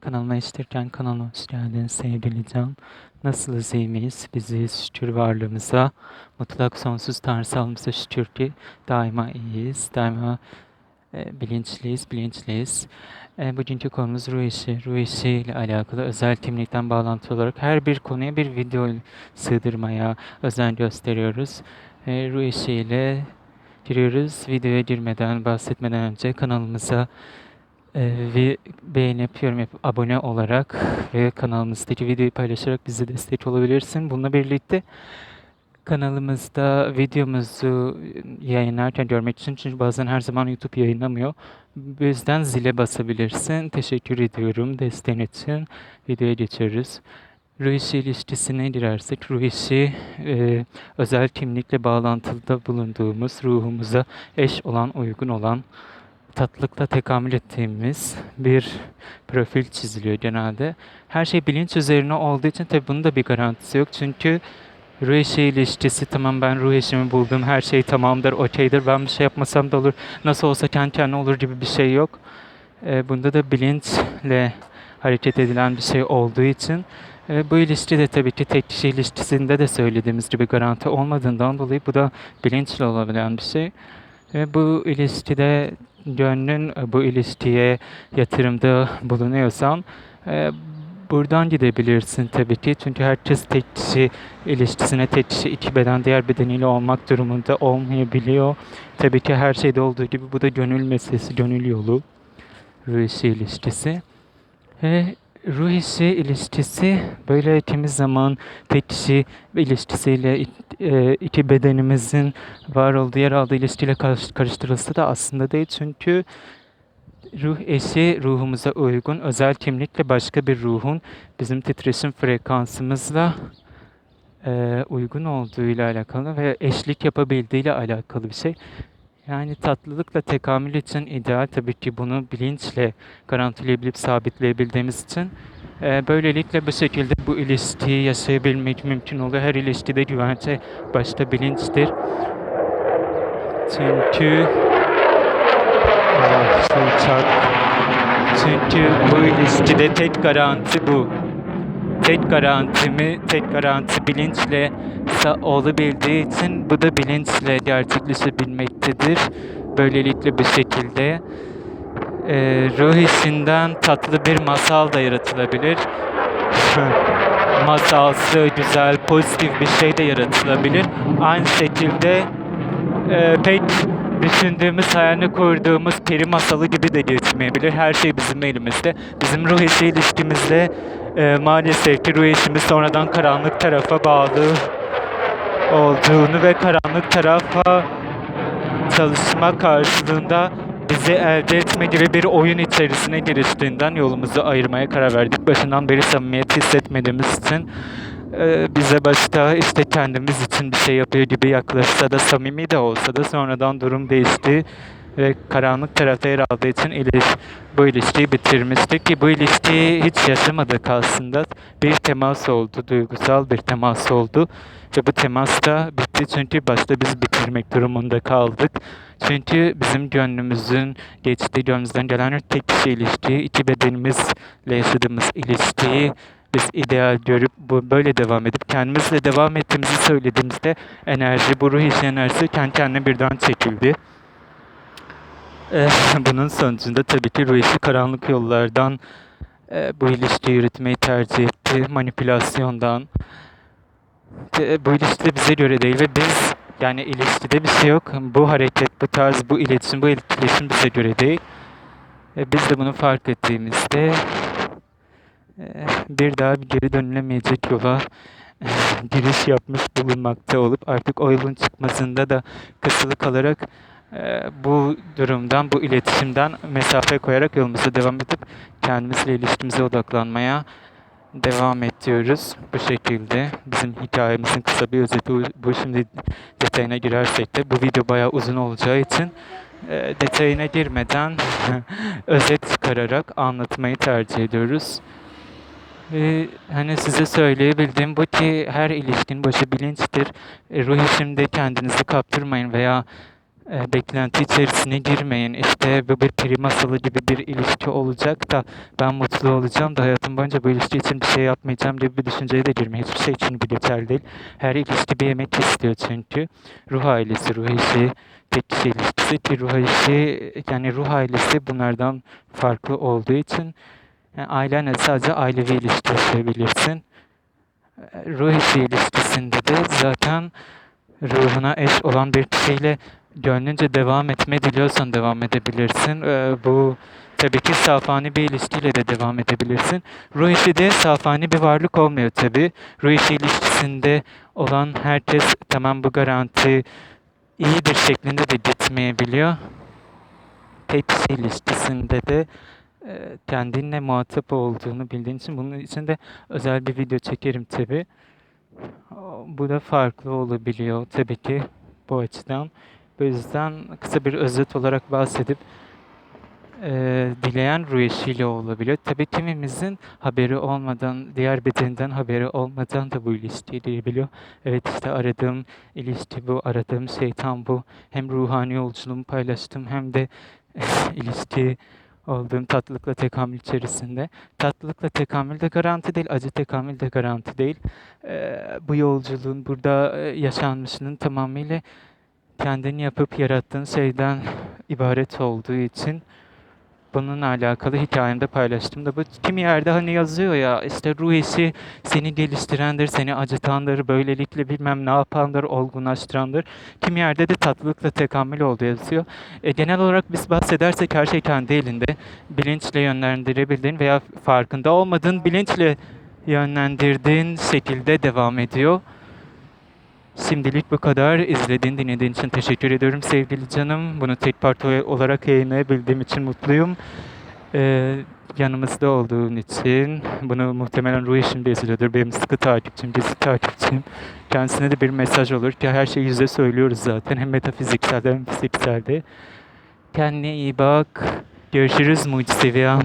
Kanalıma işlerken kanala hoş geldiniz can. Nasılız iyi miyiz? Biziz şükür varlığımıza. Mutlak sonsuz tanrısalımıza şükür ki daima iyiyiz. Daima e, bilinçliyiz, bilinçliyiz. E, bugünkü konumuz ruh işi. Ruh işi ile alakalı özel kimlikten bağlantı olarak her bir konuya bir video sığdırmaya özen gösteriyoruz. E, ruh işi ile giriyoruz. Videoya girmeden, bahsetmeden önce kanalımıza ve beğenip, yorum yapıp, abone olarak ve kanalımızdaki videoyu paylaşarak bize destek olabilirsin. Bununla birlikte kanalımızda videomuzu yayınlarken görmek için çünkü bazen her zaman YouTube yayınlamıyor. Bu yüzden zile basabilirsin. Teşekkür ediyorum desteğin için. Videoya geçiyoruz. Ruh işi ilişkisine girersek, ruh işi e, özel kimlikle bağlantıda bulunduğumuz, ruhumuza eş olan, uygun olan, tatlılıkla tekamül ettiğimiz bir profil çiziliyor genelde. Her şey bilinç üzerine olduğu için tabii bunun da bir garantisi yok. Çünkü ruh eşi ilişkisi tamam ben ruh eşimi buldum her şey tamamdır okeydir ben bir şey yapmasam da olur nasıl olsa kendi kendine olur gibi bir şey yok. E, bunda da bilinçle hareket edilen bir şey olduğu için e, bu ilişki de tabii ki tek kişi ilişkisinde de söylediğimiz gibi garanti olmadığından dolayı bu da bilinçle olabilen bir şey. Ve bu ilişkide gönlün e, bu ilişkiye yatırımda bulunuyorsan e, buradan gidebilirsin tabii ki. Çünkü herkes tek kişi ilişkisine tek kişi iki beden diğer bedeniyle olmak durumunda olmayabiliyor. Tabii ki her şeyde olduğu gibi bu da gönül meselesi, gönül yolu. Ruh ilişkisi. Ve ruh işi ilişkisi böyle temiz zaman tek kişi ilişkisiyle e, iki bedenimizin var olduğu yer aldığı ilişkiyle karıştırılsa da aslında değil. Çünkü ruh eşi ruhumuza uygun özel kimlikle başka bir ruhun bizim titreşim frekansımızla e, uygun olduğuyla alakalı ve eşlik yapabildiğiyle alakalı bir şey. Yani tatlılıkla tekamül için ideal tabii ki bunu bilinçle garantileyebilip sabitleyebildiğimiz için e, böylelikle bu şekilde bu ilişkiyi yaşayabilmek mümkün oluyor. Her ilişkide güvence başta bilinçtir. Çünkü ah, çünkü bu ilişkide tek garanti bu. Tek garantimi, tek garanti bilinçle olabildiği için bu da bilinçle gerçekleşebilmektedir. Böylelikle bir şekilde e, ruh işinden tatlı bir masal da yaratılabilir. Masalsı, güzel, pozitif bir şey de yaratılabilir. Aynı şekilde e, pek düşündüğümüz, hayalini kurduğumuz peri masalı gibi de geçmeyebilir. Her şey bizim elimizde. Bizim ruh eşi ilişkimizde e, maalesef ki ruh eşimiz sonradan karanlık tarafa bağlı olduğunu ve karanlık tarafa çalışma karşılığında bizi elde etme gibi bir oyun içerisine giriştiğinden yolumuzu ayırmaya karar verdik. Başından beri samimiyet hissetmediğimiz için bize başta işte kendimiz için bir şey yapıyor gibi yaklaşsa da samimi de olsa da sonradan durum değişti ve karanlık tarafta yer aldığı için iliş, bu ilişkiyi bitirmiştik ki bu ilişkiyi hiç yaşamadık aslında. Bir temas oldu, duygusal bir temas oldu ve bu temas da bitti çünkü başta biz bitirmek durumunda kaldık. Çünkü bizim gönlümüzün geçtiği gönlümüzden gelen tek kişi ilişkiyi, iki bedenimizle yaşadığımız ilişkiyi biz ideal görüp bu böyle devam edip kendimizle devam ettiğimizi söylediğimizde enerji, bu ruh işi enerjisi kendi kendine birden çekildi. Eh, bunun sonucunda tabii ki ruh işi karanlık yollardan e, bu ilişkiyi yürütmeyi tercih etti. Manipülasyondan. E, bu ilişki de bize göre değil ve biz yani ilişkide bir şey yok. Bu hareket, bu tarz, bu iletişim, bu etkileşim bize göre değil. E, biz de bunu fark ettiğimizde bir daha geri dönülemeyecek yola e, giriş yapmış bulunmakta olup artık o yolun çıkmasında da kısılı kalarak e, bu durumdan, bu iletişimden mesafe koyarak yolumuza devam edip kendimizle ilişkimize odaklanmaya devam ediyoruz. Bu şekilde bizim hikayemizin kısa bir özeti bu. Şimdi detayına girersek de bu video bayağı uzun olacağı için detayına girmeden özet çıkararak anlatmayı tercih ediyoruz. Ee, hani size söyleyebildiğim bu ki her ilişkin başı bilinçtir. E, ruh işimde kendinizi kaptırmayın veya e, beklenti içerisine girmeyin. İşte bu bir peri masalı gibi bir ilişki olacak da ben mutlu olacağım da hayatım boyunca bu ilişki için bir şey yapmayacağım gibi bir düşünceye de girmeyin. Hiçbir şey için bu geçerli değil. Her ilişki bir yemek istiyor çünkü. Ruh ailesi, ruh eşi, tek kişi ilişkisi ki ruh eşi yani ruh ailesi bunlardan farklı olduğu için yani ailenle sadece ailevi ilişki yaşayabilirsin. Ruh ilişkisinde de zaten ruhuna eş olan bir kişiyle gönlünce devam etme diliyorsan devam edebilirsin. Ee, bu tabii ki safani bir ilişkiyle de devam edebilirsin. Ruh eşi de safani bir varlık olmuyor tabii. Ruh ilişkisinde olan herkes tamam bu garanti iyidir şeklinde de gitmeyebiliyor. Kişi ilişkisinde de kendinle muhatap olduğunu bildiğin için bunun için de özel bir video çekerim tabii. Bu da farklı olabiliyor tabii ki bu açıdan. Bu yüzden kısa bir özet olarak bahsedip eee, dileyen ruh eşiyle olabiliyor. Tabii kimimizin haberi olmadan, diğer bedeninden haberi olmadan da bu ilişkiyi diyebiliyor. Evet işte aradığım ilişki bu, aradığım şey tam bu. Hem ruhani yolculuğumu paylaştım hem de ilişki olduğum tatlılıkla tekamül içerisinde. Tatlılıkla tekamül de garanti değil, acı tekamül de garanti değil. Eee, bu yolculuğun burada e, yaşanmışının tamamıyla kendini yapıp yarattığın şeyden ibaret olduğu için bununla alakalı hikayemde paylaştım da bu kimi yerde hani yazıyor ya işte ruh eşi seni geliştirendir, seni acıtandır, böylelikle bilmem ne yapandır, olgunlaştırandır. Kimi yerde de tatlılıkla tekamül oldu yazıyor. E, genel olarak biz bahsedersek her şey kendi elinde. Bilinçle yönlendirebildiğin veya farkında olmadığın bilinçle yönlendirdiğin şekilde devam ediyor. Şimdilik bu kadar. İzlediğin, dinlediğin için teşekkür ediyorum sevgili canım. Bunu tek parça olarak yayınlayabildiğim için mutluyum. Ee, yanımızda olduğun için. Bunu muhtemelen Ruhi şimdi izliyordur. Benim sıkı takipçim, gizli takipçim. Kendisine de bir mesaj olur ki her şeyi yüze söylüyoruz zaten. Hem metafizikselde hem fizikselde. Kendine iyi bak. Görüşürüz mucizevi an.